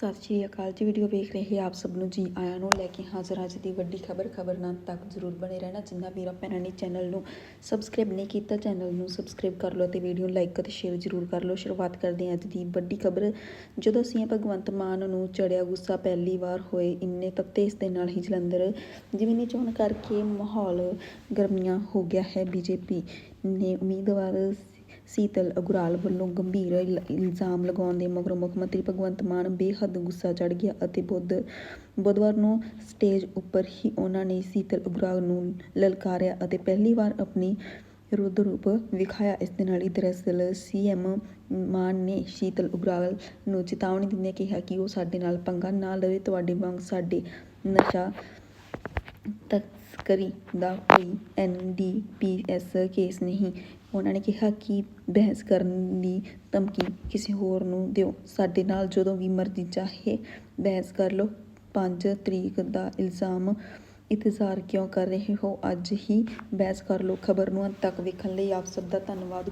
ਸਤਿ ਸ਼੍ਰੀ ਅਕਾਲ ਜੀ। ਵੀਡੀਓ ਵੇਖ ਰਹੇ ਆਪ ਸਭ ਨੂੰ ਜੀ ਆਇਆਂ ਨੂੰ ਲੈ ਕੇ ਹਾਜ਼ਰ ਅੱਜ ਦੀ ਵੱਡੀ ਖਬਰ ਖਬਰ ਨਾਲ ਤੱਕ ਜ਼ਰੂਰ ਬਣੇ ਰਹਿਣਾ। ਜਿੰਨਾ ਵੀਰਾਂ, ਭੈਣਾਂ ਨੇ ਚੈਨਲ ਨੂੰ ਸਬਸਕ੍ਰਾਈਬ ਨਹੀਂ ਕੀਤਾ, ਚੈਨਲ ਨੂੰ ਸਬਸਕ੍ਰਾਈਬ ਕਰ ਲਓ ਤੇ ਵੀਡੀਓ ਲਾਈਕ ਅਤੇ ਸ਼ੇਅਰ ਜ਼ਰੂਰ ਕਰ ਲਓ। ਸ਼ੁਰੂਆਤ ਕਰਦੇ ਹਾਂ ਅੱਜ ਦੀ ਵੱਡੀ ਖਬਰ। ਜਦੋਂ ਸੀਐਮ ਭਗਵੰਤ ਮਾਨ ਨੂੰ ਚੜਿਆ ਗੁੱਸਾ ਪਹਿਲੀ ਵਾਰ ਹੋਏ, ਇੰਨੇ ਤੱਤੇ ਇਸ ਦੇ ਨਾਲ ਹੀ ਜਲੰਧਰ ਜ਼ਮੀਨੀ ਚੋਣ ਕਰਕੇ ਮਾਹੌਲ ਗਰਮੀਆਂ ਹੋ ਗਿਆ ਹੈ ਬੀਜੇਪੀ ਨੇ। ਉਮੀਦਵਾਰ ਸੀਤਲ ਅਗਰਾਲ ਵੱਲੋਂ ਗੰਭੀਰ ਇਲਜ਼ਾਮ ਲਗਾਉਣ ਦੇ ਮਗਰੋਂ ਮੁੱਖ ਮੰਤਰੀ ਭਗਵੰਤ ਮਾਨ ਬੇਹੱਦ ਗੁੱਸਾ ਚੜ ਗਿਆ ਅਤੇ ਬੁੱਧ, ਬੁੱਧਵਾਰ ਨੂੰ ਸਟੇਜ ਉੱਪਰ ਹੀ ਉਹਨਾਂ ਨੇ ਸੀਤਲ ਅਗਰਾਲ ਨੂੰ ਲਲਕਾਰਿਆ ਅਤੇ ਪਹਿਲੀ ਵਾਰ ਆਪਣੀ ਰੁੱਦ ਰੂਪ ਵਿਖਾਇਆ। ਇਸ ਦੇ ਨਾਲ ਹੀ ਦਰਅਸਲ ਸੀਐਮ ਮਾਨ ਨੇ ਸ਼ੀਤਲ ਉਗਰਾਲ ਨੂੰ ਚੇਤਾਵਨੀ ਦਿੰਦਿਆਂ ਕਿਹਾ ਕਿ ਉਹ ਸਾਡੇ ਨਾਲ ਪੰਗਾ ਨਾ ਲਵੇ, ਤੁਹਾਡੇ ਵਾਂਗ ਸਾਡੇ ਨਸ਼ਾ ਤਸਕਰੀ ਦਾ ਕੋਈ N D P NDPS case ਨਹੀਂ। ਉਹਨਾਂ ਨੇ ਕਿਹਾ ਕਿ ਬਹਿਸ ਕਰਨ ਦੀ ਧਮਕੀ ਕਿਸੇ ਹੋਰ ਨੂੰ ਦਿਓ। ਸਾਡੇ ਨਾਲ ਜਦੋਂ ਵੀ ਮਰਜ਼ੀ ਚਾਹੇ ਬਹਿਸ ਕਰ ਲਓ। ਪੰਜ ਤਰੀਕ ਦਾ ਇਲਜ਼ਾਮ। ਇੰਤਜ਼ਾਰ ਕਿਉਂ ਕਰ ਰਹੇ ਹੋ? ਅੱਜ ਹੀ ਬਹਿਸ ਕਰ ਲਓ। ਖਬਰ ਨੂੰ ਅੰਤ ਤੱਕ ਵੇਖਣ ਲਈ ਆਪ ਸਭ ਦਾ ਧੰਨਵਾਦ।